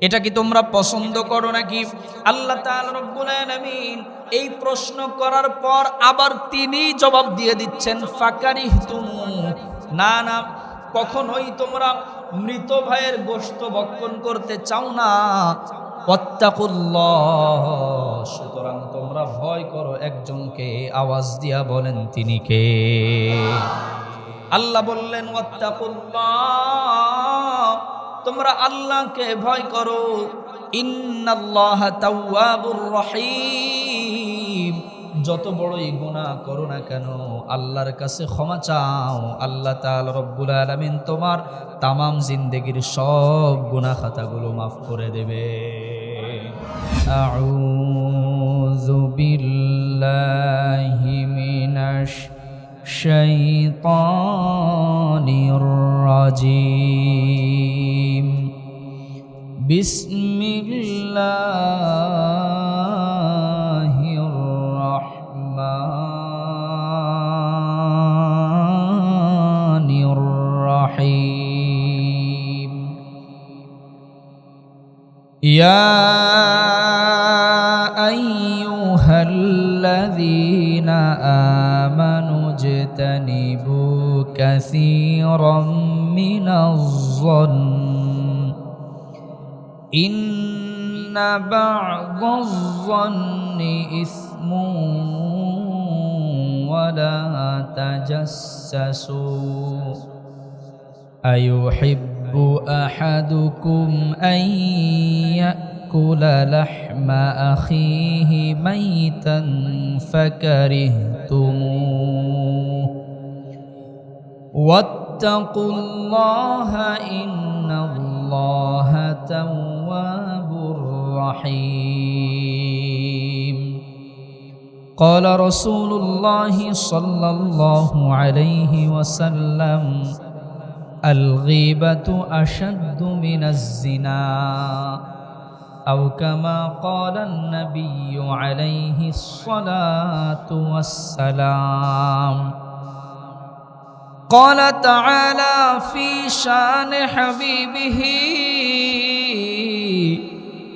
এটা কি তোমরা পছন্দ করো নাকি? আল্লাহ এই প্রশ্ন করার পর আবার তিনি জবাব দিয়ে দিচ্ছেন, ফাকারিহতুমু। না না, কখনোই তোমরা মৃত ভাইয়ের গোশত ভক্ষণ করতে চাও না। সুতরাং তোমরা ভয় করো একজনকে, আওয়াজ দিয়া বলেন তিনি কে? আল্লাহ বললেন, ওয়াত্তাকুল্লাহ। তোমরা আল্লাহকে ভয় করো। রহিম। যত বড়ই গুণা করো না কেন, আল্লাহর কাছে ক্ষমা চাও। আল্লাহ তাল রব্বুল আলমিন তোমার তামাম জিন্দেগির সব গুণা খাতাগুলো মাফ করে দেবে। বিল্লাহিমিনাশ শৈতানির রাজী بسم الله الرحمن الرحيم. يا أيها الذين آمنوا اجتنبوا كثيرا من الظن إن بعض الظن إثم ولا تجسسوا. أيحب أحدكم أن يأكل لحم أخيه ميتا فكرهتموه. واتقوا الله إن الله تواب رحيم قال رسول الله صلى الله عليه وسلم الغيبة أشد من الزنا أو كما قال النبي عليه الصلاة والسلام. قال تعالى في شان حبيبه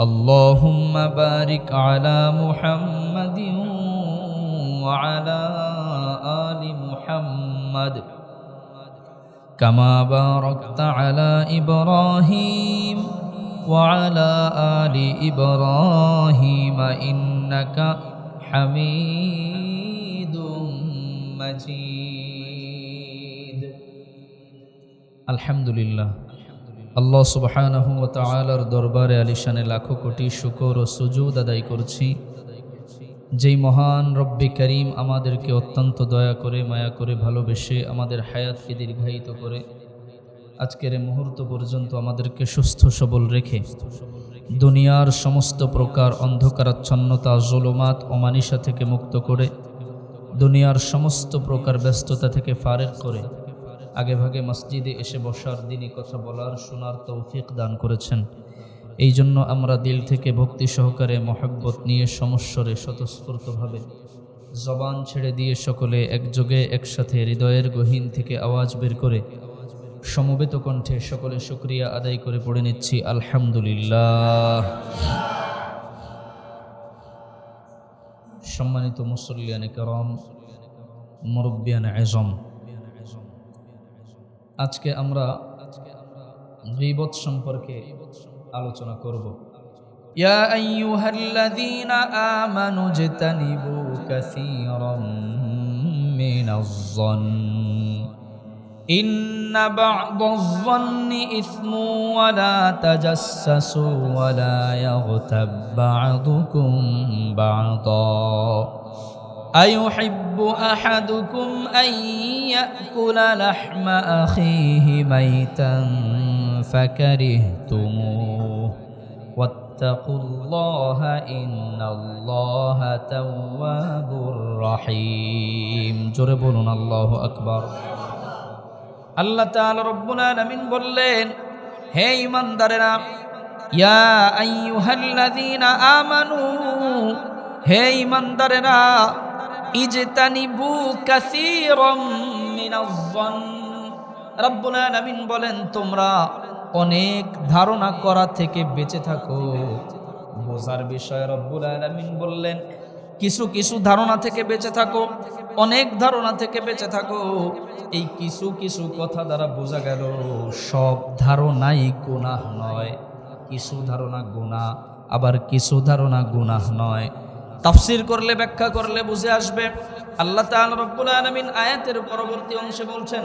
اللهم بارك على محمد وعلى آل محمد كما باركت على إبراهيم وعلى آل إبراهيم إنك حميد مجيد الحمد لله আল্লাহ তাআলার দরবারে আলিশানে লাখো কোটি শুকর ও সুজুদ আদায় করছি। যেই মহান রব্বি করিম আমাদেরকে অত্যন্ত দয়া করে, মায়া করে ভালোবেসে আমাদের হায়াতকে দীর্ঘায়িত করে, আজকের এই মুহূর্ত পর্যন্ত আমাদেরকে সুস্থ সবল রেখে দুনিয়ার সমস্ত প্রকার অন্ধকারাচ্ছন্নতা, জলমাত অমানিসা থেকে মুক্ত করে, দুনিয়ার সমস্ত প্রকার ব্যস্ততা থেকে ফারেক করে আগে ভাগে মসজিদে এসে বসার দিনই কথা বলার শোনার তৌফিক দান করেছেন। এই জন্য আমরা দিল থেকে ভক্তি সহকারে মহাব্বত নিয়ে সমস্বরে স্বতঃস্ফূর্তভাবে জবান ছেড়ে দিয়ে সকলে একযোগে একসাথে হৃদয়ের গহীন থেকে আওয়াজ বের করে সমবেত কণ্ঠে সকলে শুক্রিয়া আদায় করে পড়ে নিচ্ছি, আলহামদুলিল্লাহ। সম্মানিত মুসল্লিয়ান করম, মুরব্বিয়ান এজম আজকে আমরা গীবত সম্পর্কে আলোচনা করব ইয়া আইয়ুহাল্লাযীনা আমানু জতানিবু كثيرا من الظن إن بعض الظن إثم ولا تجسسوا ولا يغتب بعضكم بعضا أيحب أحدكم أن يأكل لحم أخيه ميتا فكرهتموه واتقوا الله إن الله تواب رحيم جربون الله أكبر আল্লাহ তাআলা রব্বুল আলামিন বললেন হে ঈমানদারেরা ইয়া আইয়ুহাল্লাযীনা আমানু হে ঈমানদারেরা ইজতানিবু কাসীরাম মিনাজ-যন রব্বুল আলামিন বলেন, তোমরা অনেক ধারণা করা থেকে বেঁচে থাকো। বোঝার বিষয়ে, রব্বুল আলামিন বললেন, কিছু কিছু ধারণা থেকে বেঁচে থাকো, অনেক ধারণা থেকে বেঁচে থাকো। এই কিছু কিছু কথা দ্বারা বোঝা গেল, সব ধারণাই গুনাহ নয়। কিছু ধারণা গুণা আবার কিছু ধারণা গুনাহ নয়। তাফসির করলে, ব্যাখ্যা করলে বুঝে আসবে। আল্লাহ রব্বুল আলামিন আয়াতের পরবর্তী অংশে বলছেন,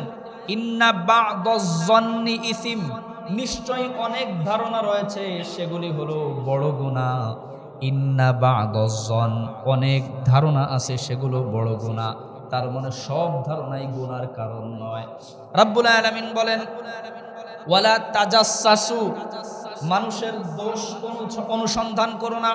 ইন্না বা'দাজ-যন্নি ইসিম। নিশ্চয়ই অনেক ধারণা রয়েছে, সেগুলি হলো বড় গুনাহ ইন্না বা'দাজ-যন অনেক ধারণা আছে, সেগুলো বড় গুনাহ তার মানে সব ধারণাই গুনার কারণ নয়। রাব্বুল আলামিন বলেন, ওয়ালা তাজাসসাসু। মানুষের দোষ অনু- অনুসন্ধান করো না।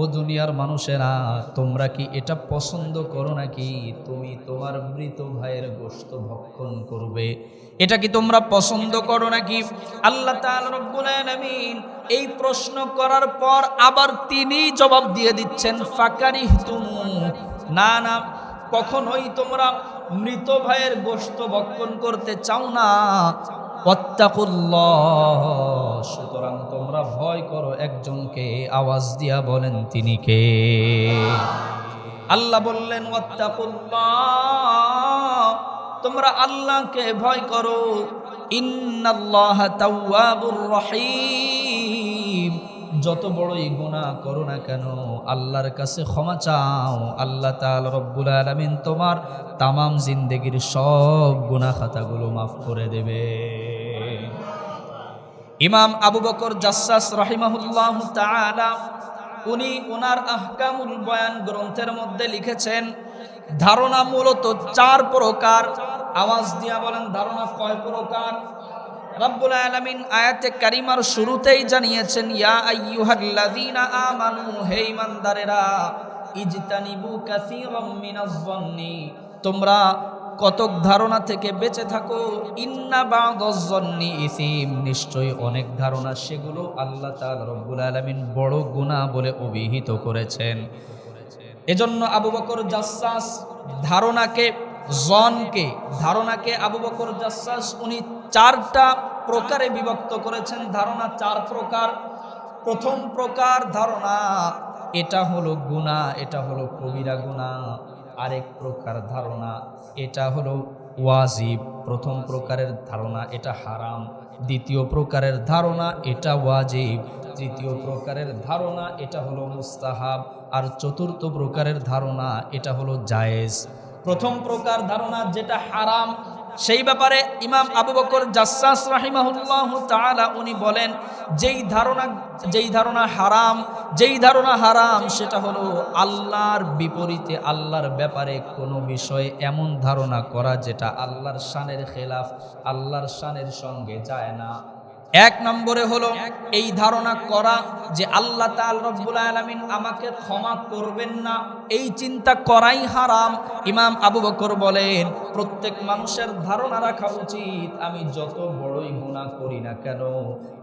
ও দুনিয়ার মানুষেরা, তোমরা কি এটা পছন্দ করো নাকি? তুমি তোমার মৃত ভাইয়ের গোশত ভক্ষণ করবে। এটা কি তোমরা পছন্দ করো নাকি? আল্লাহ এই প্রশ্ন করার পর আবার তিনি জবাব দিয়ে দিচ্ছেন, ফাকারিহতুমু। না না, কখনোই তোমরা মৃত ভাইয়ের গোশত ভক্ষণ করতে চাও না। ওয়াত্তাকুল্লাহ। সুতরাং তোমরা ভয় করো, একজনকে আওয়াজ দিয়া বলেন, তিনি কে? আল্লাহ বললেন তোমরা আল্লাহকে ভয় করো। যত বড়ই গুনাহ করো না কেন, আল্লাহর কাছে ক্ষমা চাও। আল্লাহ তাআলা রব্বুল আলামিন তোমার তামাম জিন্দেগির সব গুনাহ খাতাগুলো মাফ করে দেবে। ইমাম আবু বকর জাসাস রাহিমাহুল্লাহ তাআলা, উনি ওনার আহকামুল বয়ান গ্রন্থের মধ্যে লিখেছেন, ধারণা মূলত চার প্রকার। আওয়াজ দিয়া বলেন, ধারণা কয় প্রকার? রব্বুল আলামিন আয়াতে কারিমার শুরুতেই জানিয়েছেন, ইয়া আইয়ুহাল্লাযীনা আমানু, হে ঈমানদারেরা, ইজতানিবু কাসীরাম মিনাজ-যন্নি, তোমরা কতক ধারণা থেকে বেঁচে থাকো। ইন্না বা'দাজ-যন্নি ইসিম। নিশ্চয়ই অনেক ধারণা সেগুলো আল্লাহ তাআলা রব্বুল আলামিন বড় গুনাহ বলে অভিহিত করেছেন। এজন্য আবু বকর জাসাস ধারণাকে, জনকে, ধারণাকে আবু বকর জাসাস উনি চারটা প্রকারে বিভক্ত করেছেন। ধারণা চার প্রকার। প্রথম প্রকার ধারণা, এটা হলো গুণা এটা হলো কবিরা গুণা আরেক প্রকার ধারণা। এটা হলো ওয়াজিব। প্রথম প্রকারের ধারণা, এটা হারাম। দ্বিতীয় প্রকারের ধারণা, এটা ওয়াজিব। তৃতীয় প্রকারের ধারণা, এটা হলো মুস্তাহাব। আর চতুর্থ প্রকারের ধারণা, এটা হলো জায়েজ। প্রথম প্রকার ধারণা, যেটা হারাম সেই ব্যাপারে ইমাম আবু বকর জাসাস রাহিমাহুল্লাহ তাআলা উনি বলেন, যেই ধারণা যেই ধারণা হারাম, যেই ধারণা হারাম, সেটা হলো আল্লাহর বিপরীতে আল্লাহর ব্যাপারে কোনো বিষয়ে এমন ধারণা করা যেটা আল্লাহর শানের খেলাফ, আল্লাহর শানের সঙ্গে যায় না। এক নম্বরে হলো এই ধারণা করা যে আল্লাহ তাল রব্বুল আলমিন আমাকে ক্ষমা করবেন না। এই চিন্তা করাই হারাম। ইমাম আবু বকর বলেন, প্রত্যেক মানুষের ধারণা রাখা উচিত। আমি যত বড়ই গুণা করি না কেন,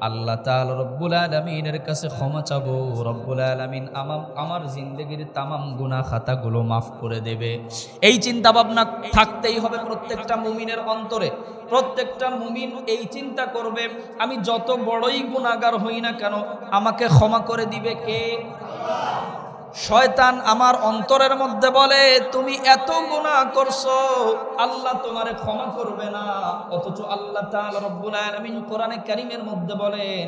আল্লাহ তাল রব্বুল আলমিনের কাছে ক্ষমা চাবো। রব্বুল আলমিন আমার আমার জিন্দগির তামাম গুণা খাতাগুলো মাফ করে দেবে। এই চিন্তা ভাবনা থাকতেই হবে প্রত্যেকটা মুমিনের অন্তরে। প্রত্যেকটা মুমিন এই চিন্তা করবে, আমি যত বড়ই গুণাগার হই না কেন, আমাকে ক্ষমা করে দিবে কে? শয়তান আমার অন্তরের মধ্যে বলে, তুমি এত গুণা করছ, আল্লাহ তোমারে ক্ষমা করবে না। অথচ আল্লাহ তাআলা রব্বুল আলামিন কোরআনে কারীমের মধ্যে বলেন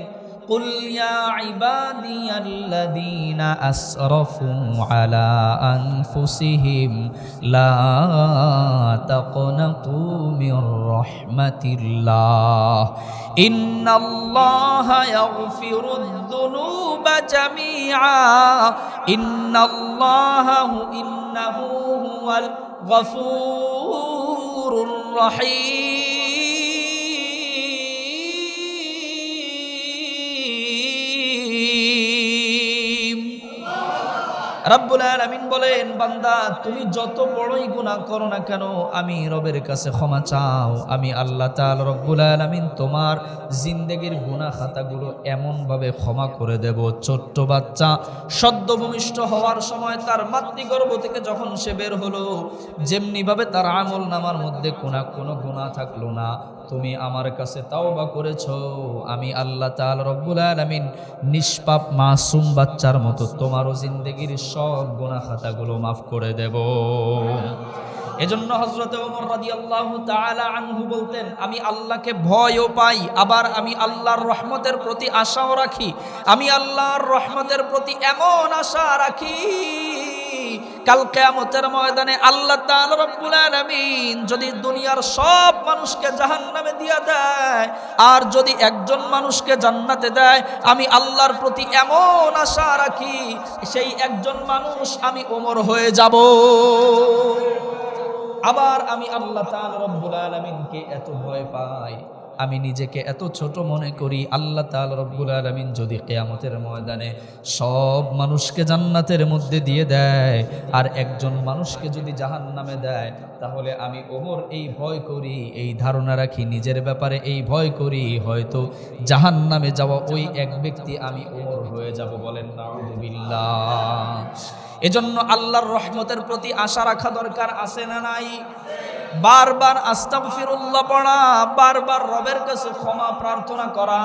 قل يا عبادي الذين أسرفوا على أنفسهم لا تقنطوا من رحمة الله. إن الله يغفر الذنوب جميعا. إن الله إنه هو الغفور الرحيم. রাব্বুল আলামিন বলেন, বান্দা, তুমি যত বড়ই গুনাহ করো না কেন, আমি রবের কাছে ক্ষমা চাও। আমি আল্লাহ তাআলা রব্বুল আলামিন তোমার জিন্দেগির গুনাহ খাতাগুলো এমনভাবে ক্ষমা করে দেব। ছোট্ট বাচ্চা, সদ্যভূমিষ্ঠ হওয়ার সময় তার মাতৃগর্ভ থেকে যখন সে বের হলো, যেমনিভাবে তার আমল নামার মধ্যে কোনা কোনো গুনাহ থাকল না। তুমি আমার কাছে তাওবা করেছ। আমি আল্লাহ তাআলা রব্বুল আলামিন নিষ্পাপ মাসুম বাচ্চার মতো তোমারও জিন্দেগির সব গুনাহ খাতাগুলো মাফ করে দেব। এজন্য হজরতে ওমর রাদিয়াল্লাহু তাআলা আনহু বলতেন, আমি আল্লাহকে ভয়ও পাই, আবার আমি আল্লাহর রহমতের প্রতি আশাও রাখি। আমি আল্লাহর রহমতের প্রতি এমন আশা রাখি কাল কেয়ামতের ময়দানে আল্লাহ তাআলা যদি দুনিয়ার সব মানুষকে জাহান্নামে দিয়ে দেয়, আর যদি একজন মানুষকে জান্নাতে দেয়, আমি আল্লাহর প্রতি এমন আশা রাখি, সেই একজন মানুষ আমি ওমর হয়ে যাব। আবার আমি আল্লাহ তাআলা রব্বুল আলামিনকে এত ভয় পাই। আমি নিজেকে এত ছোট মনে করি, আল্লাহ তাআলা রব্বুল আলামিন যদি কেয়ামতের ময়দানে সব মানুষকে জান্নাতের মধ্যে দিয়ে দেয় আর একজন মানুষকে যদি জাহান্নামে দেয়, তাহলে আমি ওমর এই ভয় করি, এই ধারণা রাখি, নিজের ব্যাপারে এই ভয় করি, হয়তো জাহান্নামে যাওয়া ওই এক ব্যক্তি আমি ওমর হয়ে যাব বলেন নাউযুবিল্লাহ এজন্য আল্লাহর রহমতের প্রতি আশা রাখা দরকার আছে না নাই? বারবার আস্তাগফিরুল্লাহ পড়া, বারবার রবের কাছে ক্ষমা প্রার্থনা করা।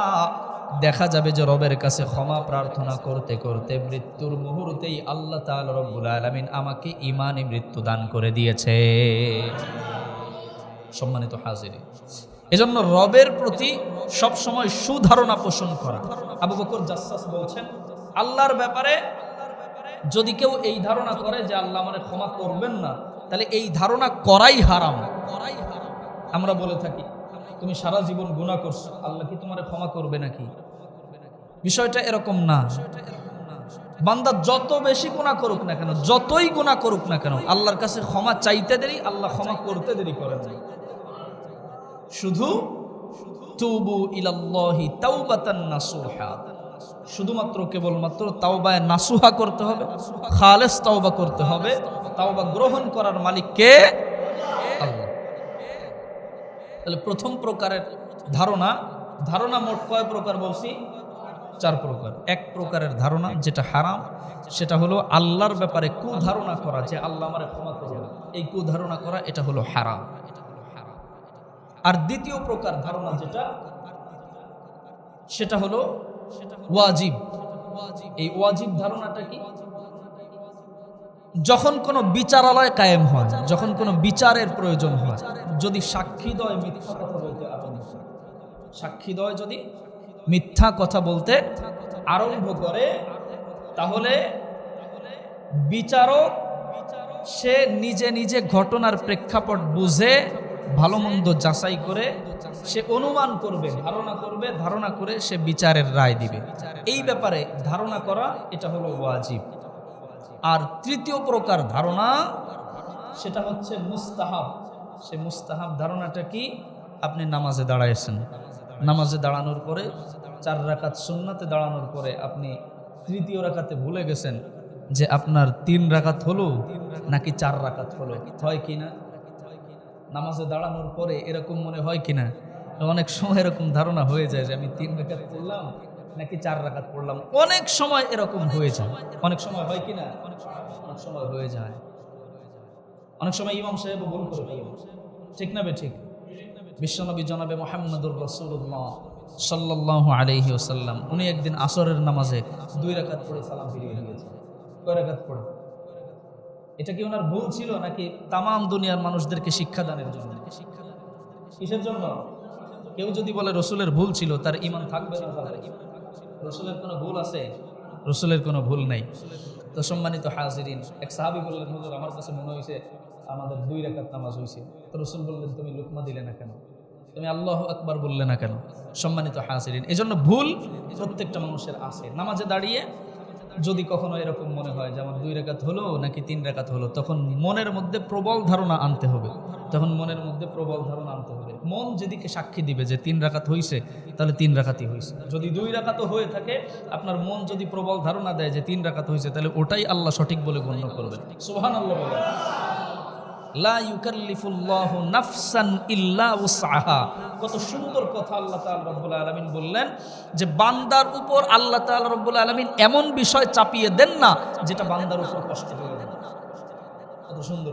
দেখা যাবে যে রবের কাছে ক্ষমা প্রার্থনা করতে করতে মৃত্যুর মুহূর্তেই আল্লাহ তাআলা রব্বুল আলামিন আমাকে ইমানে মৃত্যু দান করে দিয়েছে। সম্মানিত হাজিরি এজন্য রবের প্রতি সব সময় সুধারণা পোষণ করা। আবু বকর জাসসাস বলছেন, আল্লাহর ব্যাপারে যদি কেউ এই ধারণা করে যে আল্লাহ আমার ক্ষমা করবেন না তাহলে এই ধারণা করাই হারাম। করাই হারাম আমরা বলে থাকি, তুমি সারা জীবন গুণা করছ, আল্লাহ কি তোমার ক্ষমা করবে নাকি? বিষয়টা এরকম না। বান্দা যত বেশি গুণা করুক না কেন, যতই গুণা করুক না কেন, আল্লাহর কাছে ক্ষমা চাইতে দেরি, আল্লাহ ক্ষমা করতে দেরি করে না। শুধু, তুবু ইলাল্লাহি তাওবাতান নাসুহা। শুধুমাত্র কেবলমাত্র তাওবায় নাসুহা করতে হবে, খালেস তাওবা করতে হবে, তাওবা গ্রহণ করার মালিক কে? আল্লাহ। তাহলে প্রথম প্রকারের ধারণা ধারণা মোট কয় প্রকার বলছি? চার প্রকার। এক প্রকারের ধারণা যেটা হারাম, সেটা হলো আল্লাহর ব্যাপারে কুধারণা করা যে আল্লাহ আমার ক্ষমা করবে। এই কুধারণা করা এটা হলো হারাম। আর দ্বিতীয় প্রকার ধারণা যেটা, সেটা হলো ওয়াজিব। এই ওয়াজিব ধারণাটা কি? যখন কোনো বিচারালয় কায়েম হয় যখন কোনো বিচারের প্রয়োজন হয় যদি সাক্ষী দয় মিথ্যা কথা বলতে আরম্ভ করে, সাক্ষী দয় যদি মিথ্যা কথা বলতে আরম্ভ করে তাহলে বিচারক সে নিজে নিজে ঘটনার প্রেক্ষাপট বুঝে ভালো মন্দ যাচাই করে সে অনুমান করবে, ধারণা করবে, ধারণা করে সে বিচারের রায় দিবে। এই ব্যাপারে ধারণা করা, এটা হলো ওয়াজিব। আর তৃতীয় প্রকার ধারণা, সেটা হচ্ছে মুস্তাহাব। সে মুস্তাহাব ধারণাটা কি? আপনি নামাজে দাঁড়াইছেন। নামাজে দাঁড়ানোর পরে চার রাকাত সুন্নাতে দাঁড়ানোর পরে আপনি তৃতীয় রাকাতে ভুলে গেছেন যে আপনার তিন রাকাত হলো নাকি চার রাকাত হলো? হয় কি না? নামাজে দাঁড়ানোর পরে এরকম মনে হয় কিনা অনেক সময় এরকম ধারণা হয়ে যায় যে আমি তিন রাকাত পড়লাম নাকি চার রাকাত পড়লাম। অনেক সময় এরকম হয়ে যায়। অনেক সময় হয় কিনা অনেক সময় হয়ে যায়। অনেক সময় ইমাম সাহেব ভুল করে ঠিক না বে ঠিক? বিশ্বনবী জনাবে মোহাম্মদুর রসুল্লাহ সাল্লাহ আলহি ওসাল্লাম উনি একদিন আসরের নামাজে দুই রাকাত পড়ে সালাম ফিরিয়ে দিয়েছে। কয় রাকাত পড়ে? এটা কি ওনার ভুল ছিল নাকি তামাম দুনিয়ার মানুষদেরকে শিক্ষাদানের জন্য? কিসের জন্য? কেউ যদি বলে রসুলের ভুল ছিল, তার ইমান থাকবে রসুলের কোনো ভুল আছে? রসুলের কোনো ভুল নেই। তো সম্মানিত হাজিরিন, এক সাহাবি বললেন, হুজুর, আমার কাছে মনে হয়েছে আমাদের দুই রেখাত নামাজ হয়েছে তো রসুল বললেন, তুমি লুকমা দিলে না কেন? তুমি আল্লাহ আকবার বললে না কেন? সম্মানিত হাজিরিন এই ভুল প্রত্যেকটা মানুষের আছে। নামাজে দাঁড়িয়ে যদি কখনো এরকম মনে হয় যেমন দুই রেখাত হলো নাকি তিন রেখাত হলো, তখন মনের মধ্যে প্রবল ধারণা আনতে হবে। তখন মনের মধ্যে প্রবল ধারণা আনতে হবে। মন যেদিকে সাক্ষী দিবে যে তিন রাখাত হয়েছে তাহলে তিন রাখাতই হয়েছে যদি দুই রাখাত হয়ে থাকে, আপনার মন যদি প্রবল ধারণা দেয় যে তিন রাখাত হয়েছে তাহলে ওটাই আল্লাহ সঠিক বলে গণ্য করবেন সোহান আল্লাহ লা ইউকাল্লিফুল্লাহু নাফসান ইল্লা উসআহা। কত সুন্দর কথা আল্লাহ তাআলা রব্বুল আলামিন বললেন যে, বান্দার উপর আল্লাহ তাআলা রব্বুল আলামিন এমন বিষয় চাপিয়ে দেন না যেটা বান্দার উপর কষ্ট হয়ে দেন। কত সুন্দর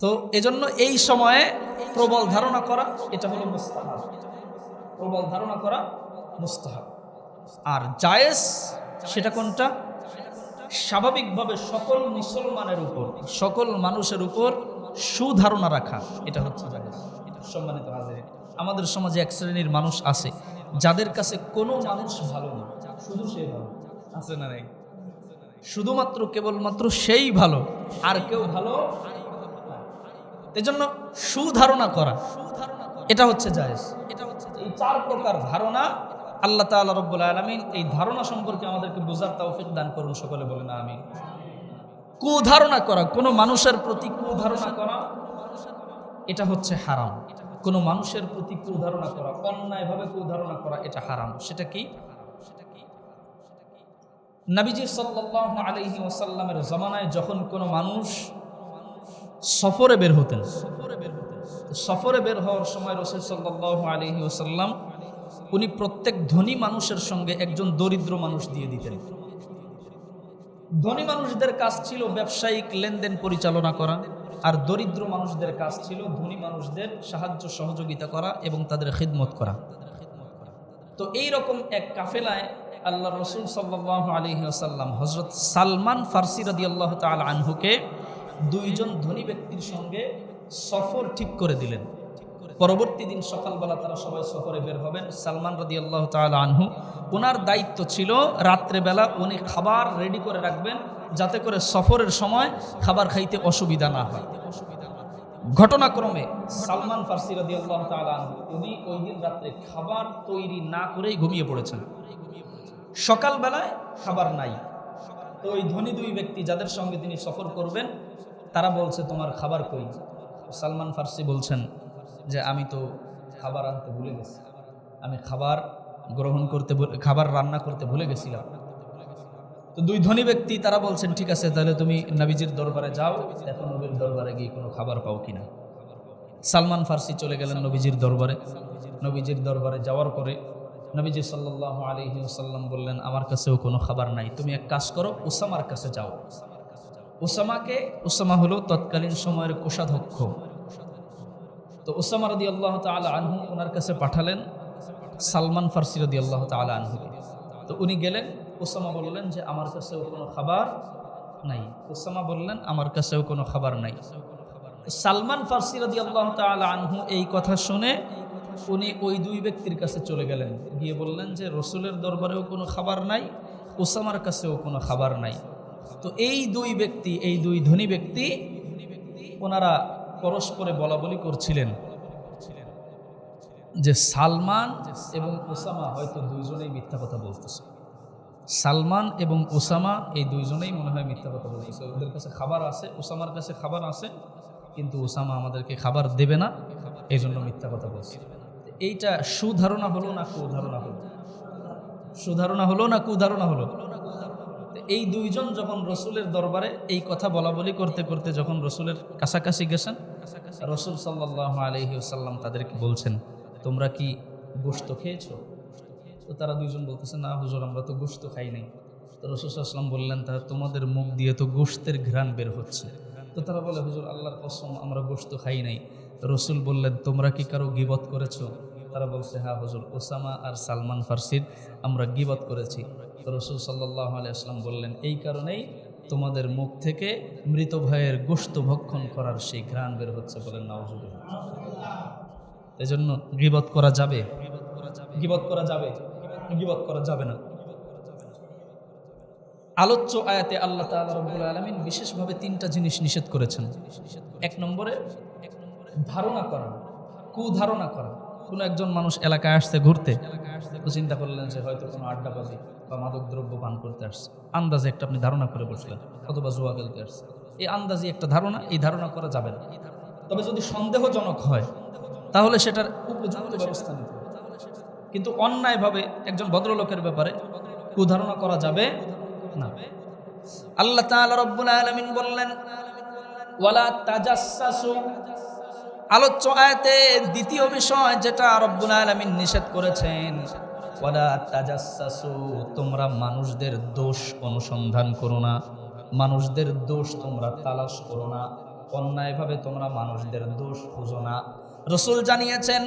তো এজন্য এই সময়ে প্রবল ধারণা করা, এটা হলো মুস্তাহাব। প্রবল ধারণা করা মুস্তাহাব। আর জায়েজ সেটা কোনটা? স্বাভাবিকভাবে সকল মুসলমানের উপর, সকল মানুষের উপর সুধারণা রাখা, এটা হচ্ছে সম্মানিত হাজির। আমাদের সমাজে এক শ্রেণির মানুষ আছে, যাদের কাছে কোনো মানুষ ভালো না, শুধু সে ভালো। আছে না নাই? শুধুমাত্র, কেবলমাত্র সেই ভালো, আর কেউ ভালো এই জন্য সুধারণা করা, এটা হচ্ছে জায়েজ। এটা হচ্ছে এই চার প্রকার ধারণা আল্লাহ তাআলা রব্বুল আলামিন এই ধারণা সম্পর্কে আমাদেরকে বোঝার তৌফিক দান করুন, সকলে বলেন আমি কুধারণা করা, কোনো মানুষের প্রতি কুধারণা করা, এটা হচ্ছে হারাম। কোনো মানুষের প্রতি কুধারণা করা, অন্যায়ভাবে কুধারণা করা, এটা হারাম। সেটা কি? নাবিজি সাল্লাল্লাহু আলাইহি ওসাল্লামের জমানায় যখন কোনো মানুষ সফরে বের হতেন সফরে বের হতেন সফরে বের হওয়ার সময় রসুল সাল্লাহ আলহি ওসাল্লাম উনি প্রত্যেক ধনী মানুষের সঙ্গে একজন দরিদ্র মানুষ দিয়ে দিতেন। ধনী মানুষদের কাজ ছিল ব্যবসায়িক লেনদেন পরিচালনা করা, আর দরিদ্র মানুষদের কাজ ছিল ধনী মানুষদের সাহায্য সহযোগিতা করা এবং তাদের খিদমত করা। তো এই রকম এক কাফেলায় আল্লাহ রসুল সাল্লাহ আলহি আসাল্লাম হজরত সালমান ফার্সি রদি আল্লাহ তাল আনহুকে দুইজন ধনী ব্যক্তির সঙ্গে সফর ঠিক করে দিলেন। পরবর্তী দিন সকালবেলা তারা সবাই সফরে বের হবেন। সালমান রদি আল্লাহ আনহু, ওনার দায়িত্ব ছিল রাত্রেবেলা উনি খাবার রেডি করে রাখবেন যাতে করে সফরের সময় খাবার খাইতে অসুবিধা না হয়। ঘটনাক্রমে সালমান ফার্সি রদি আল্লাহ আনহু, উনি ওই দিন রাত্রে খাবার তৈরি না করেই ঘুমিয়ে পড়েছেন। সকালবেলায় খাবার নাই। তো ওই ধনী দুই ব্যক্তি যাদের সঙ্গে তিনি সফর করবেন, তারা বলছে, তোমার খাবার কই? সালমান ফার্সি বলছেন যে আমি তো খাবার আনতে ভুলে গেছি। আমি খাবার গ্রহণ করতে খাবার রান্না করতে ভুলে গেছিলাম। তো দুই ধনী ব্যক্তি তারা বলছেন, ঠিক আছে, তাহলে তুমি নবীজির দরবারে যাও। এখন নবীর দরবারে গিয়ে কোনো খাবার পাও কিনা। সালমান ফার্সি চলে গেলেন নবীজির দরবারে। নবীজির দরবারে যাওয়ার পরে নবীজি সাল্লাহ আলহি সাল্লাম বললেন, আমার কাছেও কোনো খাবার নাই। তুমি এক কাজ করো, ওসামার কাছে যাও। ওসামাকে, ওসামা হলো তৎকালীন সময়ের কোষাধ্যক্ষ। তো ওসামা রদি আল্লাহ তালা আনহু ওনার কাছে পাঠালেন সালমান ফার্সি রদি আল্লাহ তালা আনহুকে তো উনি গেলেন, ওসামা বললেন যে, আমার কাছেও কোনো খাবার নাই। ওসামা বললেন, আমার কাছেও কোনো খাবার নাই। সালমান ফার্সি রদি আল্লাহ তালা আনহু এই কথা শুনে উনি ওই দুই ব্যক্তির কাছে চলে গেলেন। গিয়ে বললেন যে, রসুলের দরবারেও কোনো খাবার নাই, ওসামার কাছেও কোনো খাবার নাই। তো এই দুই ব্যক্তি, এই দুই ধনী ব্যক্তি, ওনারা পরস্পরে বলা বলি করছিলেন যে সালমান এবং ওসামা হয়তো দুইজনেই মিথ্যা কথা বলতেছে। সালমান এবং ওসামা এই দুইজনেই মনে হয় মিথ্যা কথা বলতেছে ওদের কাছে খাবার আছে, ওসামার কাছে খাবার আছে, কিন্তু ওসামা আমাদেরকে খাবার দেবে না এই জন্য মিথ্যা কথা বলছে। এইটা সুধারণা হলো না কুধারণা হলো? সুধারণা হলো না কুধারণা হলো? এই দুইজন যখন রসুলের দরবারে এই কথা বলা বলি করতে করতে যখন রসুলের কাছাকাছি গেছেন, রসুল সাল্লাহ আলহি সাল্লাম তাদেরকে বলছেন, তোমরা কি গোস্ত খেয়েছো? তো তারা দুইজন বলতেছে, না হুজুর, আমরা তো গোস্ত খাই নাই। তো রসুল আসলাম বললেন, তা তোমাদের মুখ দিয়ে তো গোস্তের ঘ্রাণ বের হচ্ছে। তো তারা বলে, হুজুর, আল্লাহর কসম, আমরা গোস্ত খাই নাই। রসুল বললেন, তোমরা কি কারও গিবত করেছ? তারা বলছে হ্যাঁ হুজুর, ওসামা আর সালমান ফার্সির আমরা গিবত করেছি। তো রসুল সাল্লাহ আলিয়াস্লাম বললেন, এই কারণেই তোমাদের মুখ থেকে মৃত ভাইয়ের গোস্ত ভক্ষণ করার সেই ঘ্রাণ বের হচ্ছে বলেন নাওজুল এজন্য গিবত করা যাবে? গিবত করা যাবে? গিবত করা যাবে না। আলোচ্য আয়াতে আল্লাহ তাআলা রব্বুল আলামিন বিশেষভাবে তিনটা জিনিস নিষেধ করেছেন। এক নম্বরে, ধারণা করা, কুধারণা করা। কোনো একজন মানুষ এলাকায় আসছে ঘুরতে, তো চিন্তা করলেন যে হয়তো কোনো আড্ডাবাজি বা মাদক দ্রব্য পান করতে আসছে। আন্দাজে একটা আপনি ধারণা করে বসলেন, অথবা জুয়া খেলতে আসছে। এই আন্দাজে একটা ধারণা, এই ধারণা করা যাবে না। তবে যদি সন্দেহজনক হয়, তাহলে সেটার উপযুক্ত ব্যবস্থা নিতে কিন্তু অন্যায়ভাবে একজন ভদ্রলোকের ব্যাপারে কুধারণা করা যাবে না। আল্লাহ তাআলা রব্বুল আলামিন বললেন, ওয়ালা তাজাসসাসু আলোচ্য আয়াতে দ্বিতীয় বিষয় যেটা রব্বুল আলামিন নিষেধ করেছেন তোমরা মানুষদের দোষ অনুসন্ধান করো না। মানুষদের দোষ তোমরা তালাশ করো না। অন্যায়ভাবে তোমরা মানুষদের দোষ খুঁজো না। রসুল জানিয়েছেন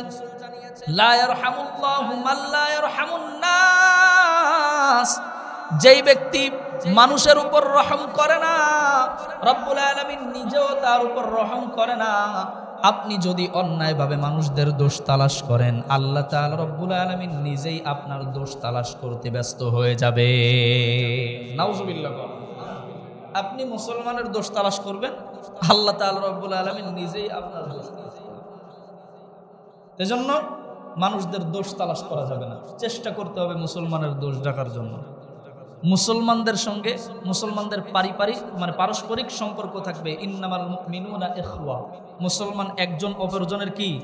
যেই ব্যক্তি মানুষের উপর রহম করে না, রব্বুল আলামিন নিজেও তার উপর রহম করে না। আপনি যদি অন্যায়ভাবে মানুষদের দোষ তালাশ করেন, আল্লাহ তাআলা রব্বুল আলামিন নিজেই আপনার দোষ তালাশ করতে ব্যস্ত হয়ে যাবে। আপনি মুসলমানের দোষ তালাশ করবেন, আল্লাহ তাআলা রব্বুল আলামিন নিজেই আপনার দোষ তালাশ এজন্য মানুষদের দোষ তালাশ করা যাবে না। চেষ্টা করতে হবে মুসলমানের দোষ ডাকার জন্য। মুসলমানদের সঙ্গে, মুসলমানদের পারিপারিক মানে পারস্পরিক সম্পর্ক থাকবে। ইন্নামাল মিনুনা ইখওয়া। মুসলমান একজন, অপরজনের কি?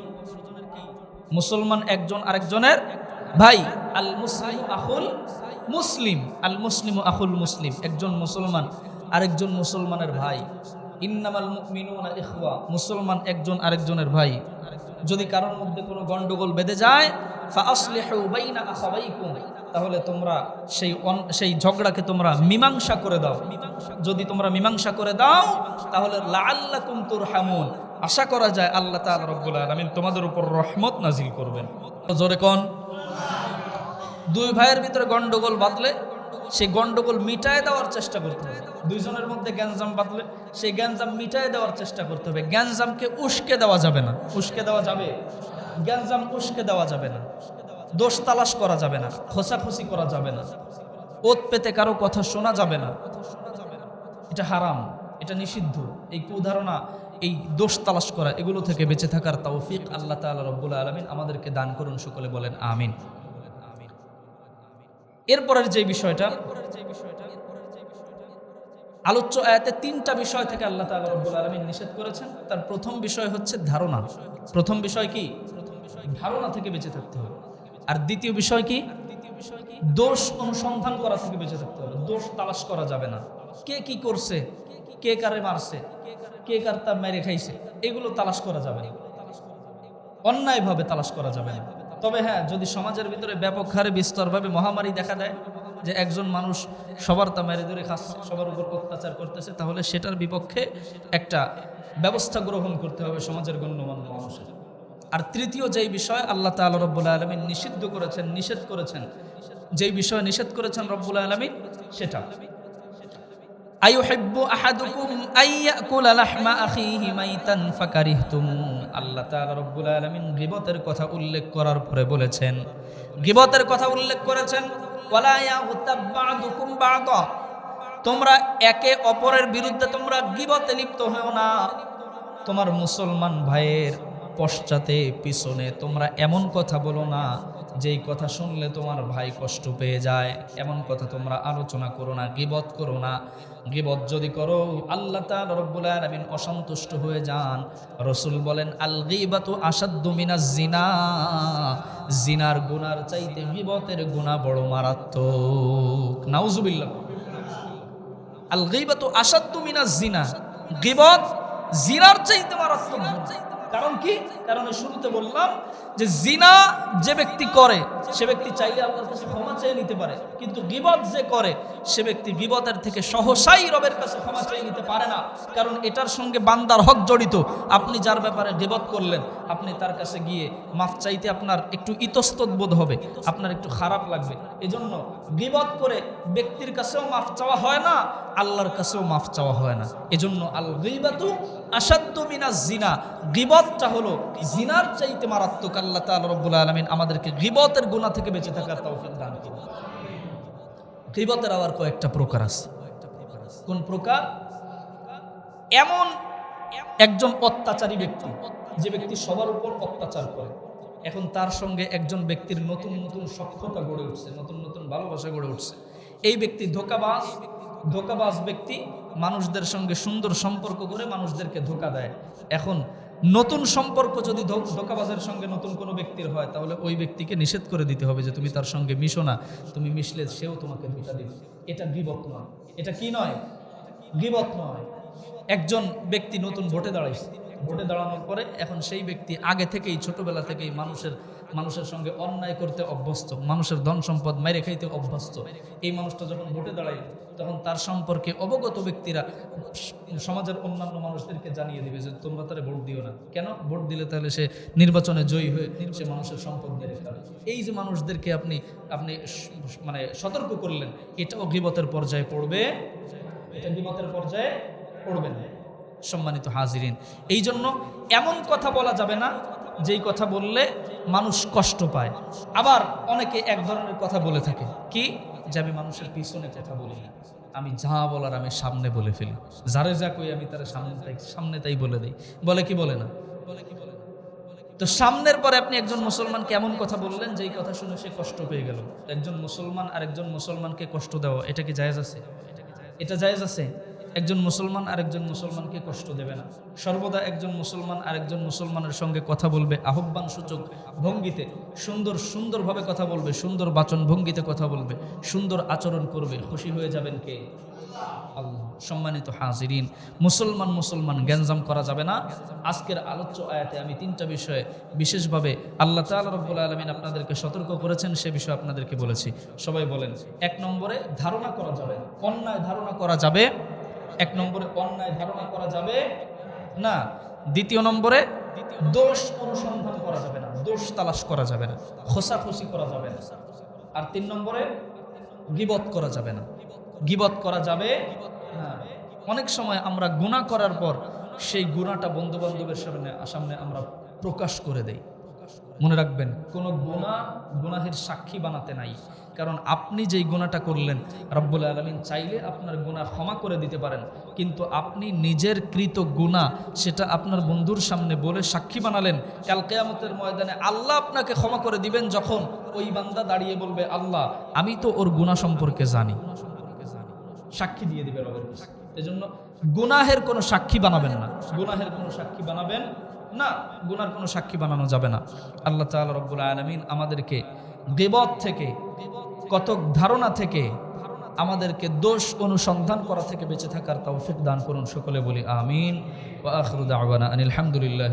মুসলমান একজন আরেকজনের ভাই। আল মুসলিম আহুল মুসলিম। আল মুসলিম আহুল মুসলিম। একজন মুসলমান, আরেকজন মুসলমানের ভাই। ইন্নামাল মিনুনা ইখওয়া। মুসলমান একজন, আরেকজনের ভাই। যদি কারোর মধ্যে কোনো গন্ডগোল বেঁধে যায় তাহলে তোমরা সেই সেই ঝগড়াকে তোমরা মীমাংসা করে দাও। যদি তোমরা মীমাংসা করে দাও, তাহলে লাআল্লাকুম তুরহামুন। আশা করা যায় আল্লাহ তাআলা রব্বুল তোমাদের উপর রহমত নাজিল করবেন। জোরে কোন? দুই ভাইয়ের ভিতরে গন্ডগোল বাঁধলে, সেই গন্ডগোল মিটায় দেওয়ার চেষ্টা করতে হবে। দুইজনের মধ্যে গ্যাঞ্জাম বাঁধলে, সেই গ্যাঞ্জাম মিটায় দেওয়ার চেষ্টা করতে হবে। গ্যাঞ্জামকে উস্কে দেওয়া যাবে না। উস্কে দেওয়া যাবে? গ্যাঞ্জাম উস্কে দেওয়া যাবে না। দোষ তালাশ করা যাবে না খোসাখুসি করা যাবে না। ওত পেতে কারও কথা শোনা যাবে না। এটা হারাম, এটা নিষিদ্ধ। এই কুধারণা, এই দোষ তালাশ করা, এগুলো থেকে বেঁচে থাকার তৌফিক আল্লাহ তাআলা রব্বুল আলমিন আমাদেরকে দান করুন, সকলে বলেন আমিন। এরপরের যে বিষয়টা আলোচ্য আয়াতে তিনটা বিষয় থেকে আল্লাহ তাআলা রব্বুল আলামিন নিষেধ করেছেন। তার প্রথম বিষয় হচ্ছে ধারণা। প্রথম বিষয় কি? ধারণা থেকে বেঁচে থাকতে হবে। আর দ্বিতীয় বিষয় কি? দোষ অনুসন্ধান করা থেকে বেঁচে থাকতে হবে। দোষ তালাশ করা যাবে না। কে কি করছে? কে কারে মারছে? কে কার তার মেরে খাইছে? এগুলো তালাশ করা যাবে না। অন্যায়ভাবে তালাশ করা যাবে না। তবে হ্যাঁ যদি সমাজের ভিতরে ব্যাপক হারে বিস্তরভাবে মহামারী দেখা দেয় যে একজন মানুষ সবার তা মেরে ধরে খাচ্ছে, সবার উপর অত্যাচার করতেছে, তাহলে সেটার বিপক্ষে একটা ব্যবস্থা গ্রহণ করতে হবে সমাজের গণ্যমান্য মানুষের। আর তৃতীয় যেই বিষয় আল্লাহ তাআলা রব্বুল আলমিন নিষিদ্ধ করেছেন, নিষেধ করেছেন, যেই বিষয় নিষেধ করেছেন রব্বুল আলমিন, সেটা। আল্লাহ রব্বুল আলামিন গিবতের কথা উল্লেখ করার পরে বলেছেন, গিবতের কথা উল্লেখ করেছেন তোমরা একে অপরের বিরুদ্ধে তোমরা গিবতে লিপ্ত হও না। তোমার মুসলমান ভাইয়ের পশ্চাতে পিছনে তোমরা এমন কথা বলো না যেই কথা শুনলে তোমার ভাই কষ্ট পেয়ে যায়, এমন কথা তোমরা আলোচনা করো না, গিবত করো না। গিবত যদি করো, আল্লাহ তাআলা রব্বুল অসন্তুষ্ট হয়ে যান। রসুল বলেন আল গিবাতু আসাদ্দু মিনাজ জিনা। জিনার গুনার চাইতে গিবতের গুণা বড় মারাত্মক। নাউজুবিল্লাহ। আল গিবাতু আসাদ্দু মিনাজ জিনা। গিবত জিনার চাইতে মারাত্মক। কারণ কি? কারণ শুরুতে বললাম যে জিনা যে ব্যক্তি করে, সে ব্যক্তি চাইলে আল্লাহর কাছে ক্ষমা চেয়ে নিতে পারে। কিন্তু গিবত যে করে, সে ব্যক্তি গিবতের থেকে সহসাই রবের কাছে ক্ষমা চেয়ে নিতে পারে না। কারণ এটার সঙ্গে বান্দার হক জড়িত। আপনি যার ব্যাপারে গিবত করলেন, আপনি তার কাছে গিয়ে মাফ চাইতে আপনার একটু ইতস্তত বোধ হবে, আপনার একটু খারাপ লাগবে। এজন্য গিবত করে ব্যক্তির কাছেও মাফ চাওয়া হয় না, আল্লাহর কাছেও মাফ চাওয়া হয় না। এজন্য আল গিবাতু আসাদ্দ মিনাজ জিনা। গিবতটা হলো জিনার চাইতে মারাত্মক আমাদেরকে গুনাহ থেকে বেঁচে থাকার আবার কয়েকটা প্রকার আছে। কোন প্রকার? এমন একজন অত্যাচারী ব্যক্তি, যে ব্যক্তি সবার উপর অত্যাচার করে। এখন তার সঙ্গে একজন ব্যক্তির নতুন নতুন সক্ষতা গড়ে উঠছে, নতুন নতুন ভালোবাসা গড়ে উঠছে। এই ব্যক্তি ধোকাবাজ ধোকাবাজ ব্যক্তি মানুষদের সঙ্গে সুন্দর সম্পর্ক করে মানুষদেরকে ধোকা দেয়। এখন নতুন সম্পর্ক যদি ধোকাবাজের সঙ্গে নতুন কোনো ব্যক্তির হয়, তাহলে ওই ব্যক্তিকে নিষেধ করে দিতে হবে যে তুমি তার সঙ্গে মিশো না, তুমি মিশলে সেও তোমাকে ধোকা দিবে। এটা গিবত নয়। এটা কি নয়? গিবত নয়। একজন ব্যক্তি নতুন ভোটে দাঁড়াইছে। ভোটে দাঁড়ানোর পরে এখন সেই ব্যক্তি আগে থেকেই, ছোটবেলা থেকেই মানুষের মানুষের সঙ্গে অন্যায় করতে অভ্যস্ত, মানুষের ধন সম্পদ মেরে খাইতে অভ্যস্ত। এই মানুষটা যখন ভোটে দাঁড়ায়, তখন তার সম্পর্কে অবগত ব্যক্তিরা সমাজের অন্যান্য মানুষদেরকে জানিয়ে দিবে যে তোমরা তারে ভোট দিও না। কেন? ভোট দিলে তাহলে সে নির্বাচনে জয়ী হয়ে সে মানুষের সম্পদ মেরে খাবে এই যে মানুষদেরকে আপনি আপনি মানে সতর্ক করলেন এটাও গিবতের পর্যায়ে পড়বে, এটা পর্যায়ে পড়বে না। সম্মানিত হাজিরিন এই জন্য এমন কথা বলা যাবে না যেই কথা বললে মানুষ কষ্ট পায়। আবার অনেকে এক ধরনের কথা বলে থাকে। কি? যে আমি মানুষের পিছনে কথা বলি না। আমি যা বলার আমি সামনে বলে ফেলি। যারে যা কই আমি তার সামনে তাই সামনে তাই বলে দিই। বলে কি বলে না? বলে কি বলে না? তো সামনের পরে আপনি একজন মুসলমান কেমন কথা বললেন যেই কথা শুনে সে কষ্ট পেয়ে গেল? একজন মুসলমান আর একজন মুসলমানকে কষ্ট দেওয়া, এটা কি জায়েজ আছে? এটা জায়েজ আছে? একজন মুসলমান আরেকজন মুসলমানকে কষ্ট দেবে না। সর্বদা একজন মুসলমান আরেকজন মুসলমানের সঙ্গে কথা বলবে, আহ্বান সূচক ভঙ্গিতে, সুন্দর সুন্দরভাবে কথা বলবে, সুন্দর বাচন ভঙ্গিতে কথা বলবে, সুন্দর আচরণ করবে, খুশি হয়ে যাবেন কে? আল্লাহ, সম্মানিত হাজিরিন, মুসলমান মুসলমান গ্যাঞ্জাম করা যাবে না। আজকের আলোচ্য আয়াতে আমি তিনটা বিষয়ে বিশেষভাবে আল্লাহ তাআলা রব্বুল আলমিন আপনাদেরকে সতর্ক করেছেন, সে বিষয়ে আপনাদেরকে বলেছি। সবাই বলেন, এক নম্বরে ধারণা করা যাবে। অন্যায় ধারণা করা যাবে এক নম্বরে অন্যায় ধারণা করা যাবে না, দ্বিতীয় নম্বরে দোষ অনুসন্ধান করা যাবে না, দোষ তালাশ করা যাবে না খোসাখুসি করা যাবে না। আর তিন নম্বরে গিবত করা যাবে না। গিবত করা যাবে অনেক সময় আমরা গুনাহ করার পর সেই গুণাটা বন্ধু বান্ধবের সামনে সামনে আমরা প্রকাশ করে দেই। মনে রাখবেন, কোনো গুণা গুনাহের সাক্ষী বানাতে নাই। কারণ আপনি যেই গুণাটা করলেন, রব্বুল আলমিন চাইলে আপনার গুণা ক্ষমা করে দিতে পারেন। কিন্তু আপনি নিজের কৃত গুণা সেটা আপনার বন্ধুর সামনে বলে সাক্ষী বানালেন, কাল কেয়ামতের ময়দানে আল্লাহ আপনাকে ক্ষমা করে দিবেন যখন ওই বান্দা দাঁড়িয়ে বলবে, আল্লাহ, আমি তো ওর গুণা সম্পর্কে জানি। সাক্ষী দিয়ে দিবে রবের এজন্য গুনাহের কোনো সাক্ষী বানাবেন না। গুনাহের কোনো সাক্ষী বানাবেন না, গুনার কোনো সাক্ষী বানানো যাবে না। আল্লাহ তাল রব্বুল আলমিন আমাদেরকে দেবত থেকে, কতক ধারণা থেকে আমাদেরকে দোষ অনুসন্ধান করা থেকে বেঁচে থাকার তৌফিক দান করুন সকলে বলি আমিন। ওয়া আখিরু দাওয়ানা আনিল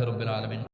রাব্বিল আলামিন।